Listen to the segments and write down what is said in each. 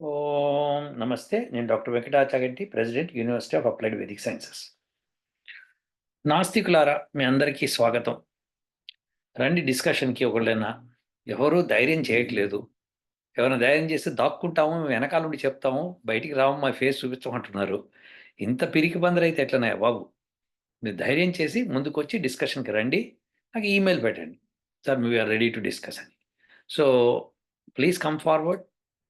ఓం నమస్తే. నేను doctor Venkatachareddy president university of applied Vedic sciences. నాస్తికులారా మీ అందరికీ స్వాగతం. రండి డిస్కషన్కి ఒకళ్ళైనా ఎవరూ ధైర్యం చేయట్లేదు. ఎవరైనా ధైర్యం చేస్తే దాక్కుంటాము మేము వెనకాల నుండి చెప్తాము బయటికి రాము మా ఫేస్ చూపించమంటున్నారు. ఇంత పిరికి అయితే ఎట్లనే బాబు? మీరు ధైర్యం చేసి ముందుకొచ్చి డిస్కషన్కి రండి నాకు ఈమెయిల్ పెట్టండి. సార్ మీ ఆర్ రెడీ టు డిస్కస్ అని. సో ప్లీజ్ కమ్ ఫార్వర్డ్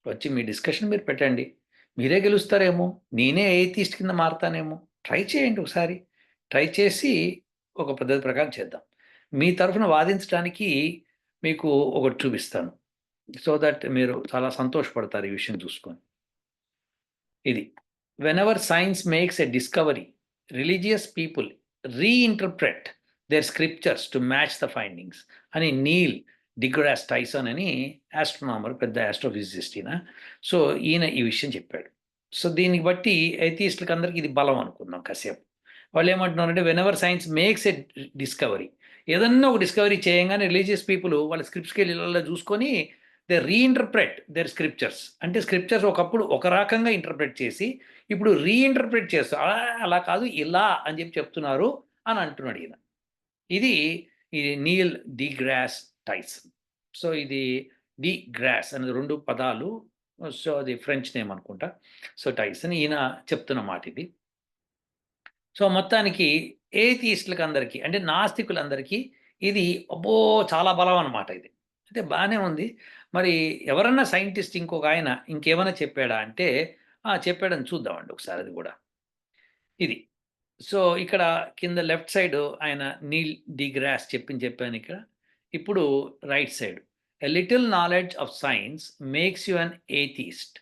వచ్చి మీ డిస్కషన్ మీరు పెట్టండి. మీరే గెలుస్తారేమో నేనే ఎయితీస్ట్ కింద మారుతానేమో ట్రై చేయండి ఒకసారి. ట్రై చేసి ఒక పద్ధతి ప్రకారం చేద్దాం. మీ తరఫున వాదించడానికి మీకు ఒకటి చూపిస్తాను. సో దట్ మీరు చాలా సంతోషపడతారు ఈ విషయం చూసుకొని. ఇది whenever science makes a discovery religious people reinterpret their scriptures to match the findings అని నీల్ డిగ్రాస్ టైసన్ అని ఆస్ట్రోనామర్ పెద్ద ఆస్ట్రోఫిజిసిస్ట్ ఈయన. సో ఈయన ఈ విషయం చెప్పాడు. సో దీన్ని బట్టి ఎథీస్టులకి అందరికీ ఇది బలం అనుకుందాం కాసేపు. వాళ్ళు ఏమంటున్నారంటే whenever science makes a discovery ఏదన్నా ఒక డిస్కవరీ చేయగానే రిలీజియస్ పీపుల్ వాళ్ళ స్క్రిప్ట్స్కి వెళ్ళి చూసుకొని దే రీఇంటర్ప్రెట్ దేర్ స్క్రిప్చర్స్ అంటే స్క్రిప్చర్స్ ఒకప్పుడు ఒక రకంగా ఇంటర్ప్రెట్ చేసి ఇప్పుడు రీఇంటర్ప్రెట్ చేస్తారు అలా అలా కాదు ఇలా అని చెప్పి చెప్తున్నారు అని అంటున్నాడు ఈయన. ఇది ఇది నీల్ డిగ్రాస్ టైస్ టైసన్ సో ఇది డి గ్రాస్ అనేది రెండు పదాలు. సో అది ఫ్రెంచ్ నేమ్ అనుకుంటా. సో టైసన్ ఈయన చెప్తున్న మాట ఇది. సో మొత్తానికి ఏథీస్టులకు అందరికీ అంటే నాస్తికులందరికీ ఇది అబ్బో చాలా బలం అన్నమాట ఇది. అయితే బాగానే ఉంది. మరి ఎవరన్నా సైంటిస్ట్ ఇంకొక ఆయన ఇంకేమైనా చెప్పాడా అంటే చెప్పాడని చూద్దామండి ఒకసారి అది కూడా. ఇది. సో ఇక్కడ కింద లెఫ్ట్ సైడ్ ఆయన నీల్ డిగ్రాస్ చెప్పి చెప్పాను ఇక్కడ. ఇప్పుడు right side a little knowledge of science makes you an atheist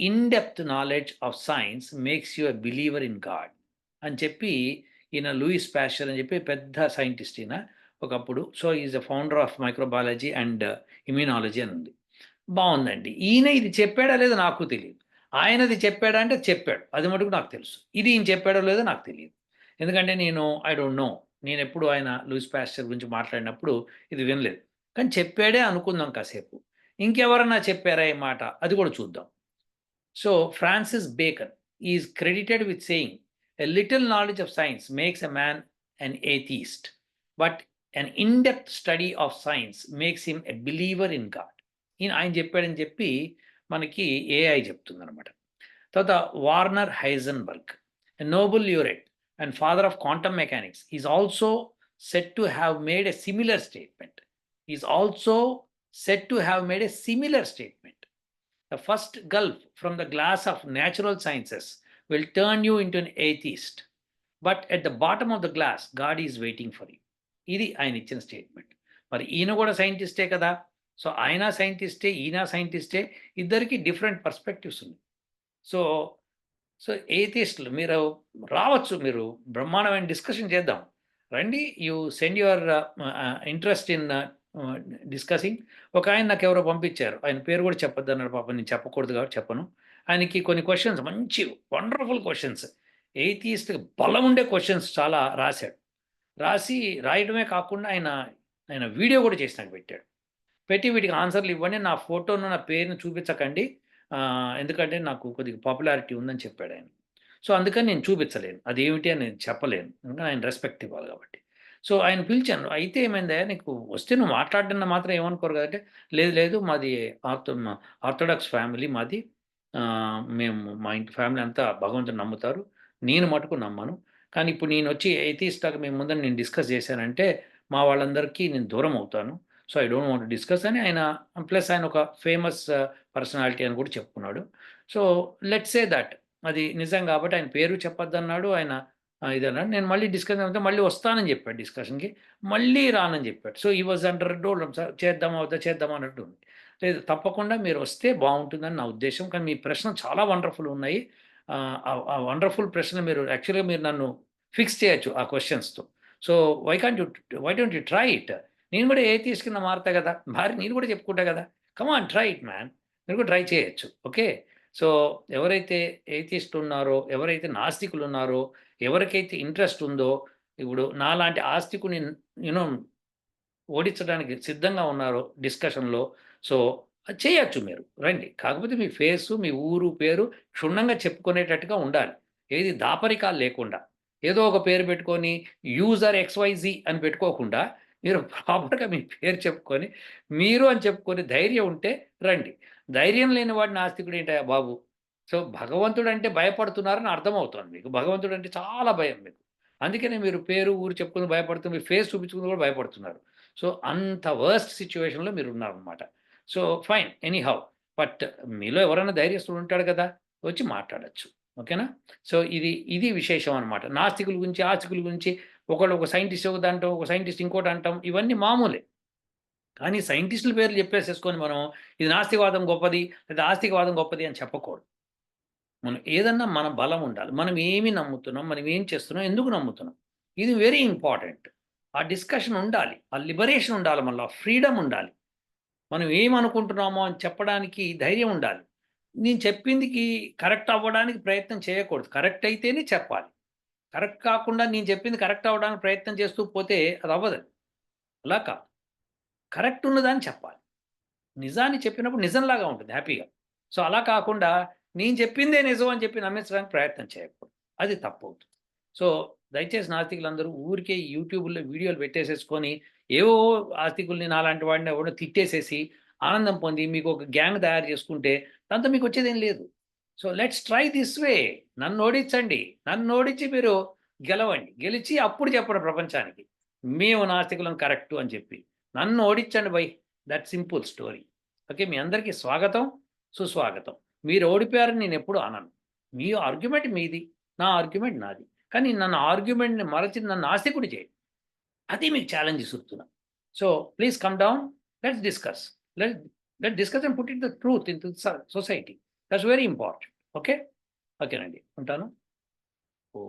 in depth knowledge of science makes you a believer in God అని చెప్పి ఈయన లూయిస్ ప్యాషర్ అని చెప్పి పెద్ద సైంటిస్ట్ ఈయన ఒకప్పుడు. So is the founder of microbiology and immunology అని ఉంది. బాగుందండి. ఈయన ఇది చెప్పాడా లేదో నాకు తెలియదు. ఆయనది చెప్పాడా అంటే చెప్పాడు. అది మటుకు నాకు తెలుసు. ఇది ఈయన చెప్పాడో లేదో నాకు తెలియదు. ఎందుకంటే నేను ఐ డోంట్ నో నేను ఎప్పుడు ఆయన లూయిస్ ప్యాస్టర్ గురించి మాట్లాడినప్పుడు ఇది వినలేదు. కానీ చెప్పాడే అనుకుందాం కాసేపు. ఇంకెవరన్నా చెప్పారా ఈ మాట? అది కూడా చూద్దాం. So Francis Bacon is credited with saying a little knowledge of science makes a man an atheist but an in study of science makes him a believer in God. ఈయన ఆయన చెప్పాడని చెప్పి మనకి ఏఐ చెప్తుంది అనమాట తర్వాత Werner Heisenberg a Nobel laureate and father of quantum mechanics, is also said to have made a similar statement. Is also said to have made a similar statement. The first gulf from the glass of natural sciences will turn you into an atheist. But at the bottom of the glass, God is waiting for you. ఇది ఆయన ఇచ్చిన statement మరి ఈయన కూడా సైంటిస్టే కదా so ఆయన సైంటిస్టే ఈయన సైంటిస్టే ఇద్దరికి డిఫరెంట్ పర్స్పెక్టివ్స్ ఉన్నాయి సో సో ఏథిస్టులు మీరు రావచ్చు మీరు బ్రహ్మాండమైన డిస్కషన్ చేద్దాం. రండి you send your interest in discussing. ఒక ఆయన నాకు ఎవరో పంపించారు. ఆయన పేరు కూడా చెప్పొద్దు అన్నాడు పాప నేను చెప్పకూడదు కాబట్టి చెప్పను. ఆయనకి కొన్ని క్వశ్చన్స్ మంచి వండర్ఫుల్ క్వశ్చన్స్ ఎయితీస్ట్ బలం ఉండే క్వశ్చన్స్ చాలా రాశాడు. రాసి రాయడమే కాకుండా ఆయన ఆయన వీడియో కూడా చేసి నాకు పెట్టాడు. పెట్టి వీటికి ఆన్సర్లు ఇవ్వండి నా ఫోటోను నా పేరుని చూపించకండి. ఎందుకంటే నాకు కొద్దిగా పాపులారిటీ ఉందని చెప్పాడు ఆయన. సో అందుకని నేను చూపించలేను. అదేమిటి అని నేను చెప్పలేను. ఎందుకంటే ఆయన రెస్పెక్ట్ ఇవ్వాలి కాబట్టి. సో ఆయన పిలిచాను. అయితే ఏమైందా నీకు వస్తే నువ్వు మాట్లాడిన మాత్రం ఏమనుకోరు కదంటే లేదు లేదు మాది ఆర్థో ఆర్థోడాక్స్ ఫ్యామిలీ మాది మేము మా ఇంటి ఫ్యామిలీ అంతా భగవంతుని నమ్ముతారు. నేను మటుకు నమ్మను. కానీ ఇప్పుడు నేను వచ్చి ఎయితీస్టాక్ మేము ముందర నేను డిస్కస్ చేశానంటే మా వాళ్ళందరికీ నేను దూరం అవుతాను. So I don't want discuss అని ఆయన ప్లస్ ఆయన ఒక ఫేమస్ పర్సనాలిటీ అని కూడా చెప్పుకున్నాడు. So let's say that. అది నిజం కాబట్టి ఆయన పేరు చెప్పొద్దన్నాడు ఆయన ఇది అన్నాడు. నేను మళ్ళీ డిస్కషన్ అయితే మళ్ళీ వస్తానని చెప్పాడు డిస్కషన్కి. మళ్ళీ రానని చెప్పాడు. సో ఈ వాజ్ అండర్ డోల్ సార్ చేద్దాం అవుతా చేద్దాం అన్నట్టు ఉంది. లేదు తప్పకుండా మీరు వస్తే బాగుంటుందని నా ఉద్దేశం. కానీ మీ ప్రశ్న చాలా వండర్ఫుల్ ఉన్నాయి. ఆ వండర్ఫుల్ ప్రశ్న మీరు యాక్చువల్గా మీరు నన్ను ఫిక్స్ చేయొచ్చు ఆ క్వశ్చన్స్తో. So why can't you why don't you try it? నేను కూడా ఏ తీసుకున్న మారుతా కదా. భార్య నేను కూడా చెప్పుకుంటా కదా. కమాన్ ట్రై ఇట్ మ్యాన్ మీరు కూడా ట్రై చేయొచ్చు. ఓకే సో ఎవరైతే ఏథిస్ట్ ఉన్నారో ఎవరైతే నాస్తికులు ఉన్నారో ఎవరికైతే ఇంట్రెస్ట్ ఉందో ఇప్పుడు నాలాంటి ఆస్తికుని యూనో ఓడించడానికి సిద్ధంగా ఉన్నారో డిస్కషన్లో సో అది చేయొచ్చు మీరు. రండి. కాకపోతే మీ ఫేసు మీ ఊరు పేరు క్షుణ్ణంగా చెప్పుకునేటట్టుగా ఉండాలి. ఏది దాపరికాలు లేకుండా. ఏదో ఒక పేరు పెట్టుకొని యూజర్ ఎక్స్వైజీ అని పెట్టుకోకుండా మీరు ప్రాపర్గా మీ పేరు చెప్పుకొని మీరు అని చెప్పుకొని ధైర్యం ఉంటే రండి. ధైర్యం లేని వాడిని నాస్తికుడు ఏంటయ్యా బాబు? సో భగవంతుడు అంటే భయపడుతున్నారని అర్థమవుతుంది మీకు. భగవంతుడు అంటే చాలా భయం మీకు. అందుకనే మీరు పేరు ఊరు చెప్పుకుని భయపడుతున్నారు మీ ఫేస్ చూపించుకుని కూడా భయపడుతున్నారు. సో అంత వర్స్ట్ సిచ్యువేషన్లో మీరు ఉన్నారనమాట so fine anyhow but మీలో ఎవరైనా ధైర్యస్తుడు ఉంటాడు కదా వచ్చి మాట్లాడచ్చు. ఓకేనా? సో ఇది ఇది విశేషం అనమాట నాస్తికుల గురించి ఆస్తికుల గురించి ఒకళ్ళు ఒక సైంటిస్ట్ ఒకటి అంటాం ఒక సైంటిస్ట్ ఇంకోటి అంటాం ఇవన్నీ మామూలే. కానీ సైంటిస్టుల పేర్లు చెప్పేసేసుకొని మనం ఇది నాస్తికవాదం గొప్పది లేదా ఆస్తికవాదం గొప్పది అని చెప్పకూడదు. మనం ఏదన్నా మన బలం ఉండాలి. మనం ఏమి నమ్ముతున్నాం మనం ఏం చేస్తున్నాం ఎందుకు నమ్ముతున్నాం? ఇది వెరీ ఇంపార్టెంట్ ఆ డిస్కషన్ ఉండాలి. ఆ లిబరేషన్ ఉండాలి మళ్ళీ ఫ్రీడమ్ ఉండాలి. మనం ఏమనుకుంటున్నామో అని చెప్పడానికి ధైర్యం ఉండాలి. నేను చెప్పిందికి కరెక్ట్ అవ్వడానికి ప్రయత్నం చేయకూడదు. కరెక్ట్ అయితేనే చెప్పాలి. కరెక్ట్ కాకుండా నేను చెప్పింది కరెక్ట్ అవ్వడానికి ప్రయత్నం చేస్తూ పోతే అది అవ్వదు. అలా కాదు. కరెక్ట్ ఉన్నదాన్ని చెప్పాలి. నిజాన్ని చెప్పినప్పుడు నిజంలాగా ఉంటుంది హ్యాపీగా. సో అలా కాకుండా నేను చెప్పిందే నిజం అని చెప్పి నమ్మించడానికి ప్రయత్నం చేయకూడదు. అది తప్పు అవుతుంది సో దయచేసి నాస్తికులందరూ ఊరికే యూట్యూబ్లో వీడియోలు పెట్టేసేసుకొని ఏవో ఆస్తికుల్ని నాలాంటి వాడిని ఎవడో తిట్టేసేసి ఆనందం పొంది మీకు ఒక గ్యాంగ్ తయారు చేసుకుంటే దాంతో మీకు వచ్చేదేం లేదు. So let's try this way నన్ను ఓడించండి. నన్ను ఓడించి మీరు గెలవండి. గెలిచి అప్పుడు చెప్పండి ప్రపంచానికి. మేము నాస్తికులం కరెక్టు అని చెప్పి. నన్ను ఓడించండి bye. That simple story okay మీ అందరికీ స్వాగతం సుస్వాగతం. మీరు ఓడిపోయారని నేను ఎప్పుడు అనను. మీ ఆర్గ్యుమెంట్ మీది నా ఆర్గ్యుమెంట్ నాది. కానీ నన్ను ఆర్గ్యుమెంట్ని మరచి నన్ను ఆస్తికుడు చేయండి అది మీకు ఛాలెంజ్ ఇస్తున్నా so please come down let's discuss let let discuss and put it the truth in society that's very important okay ఓకేనండి ఉంటాను ఓ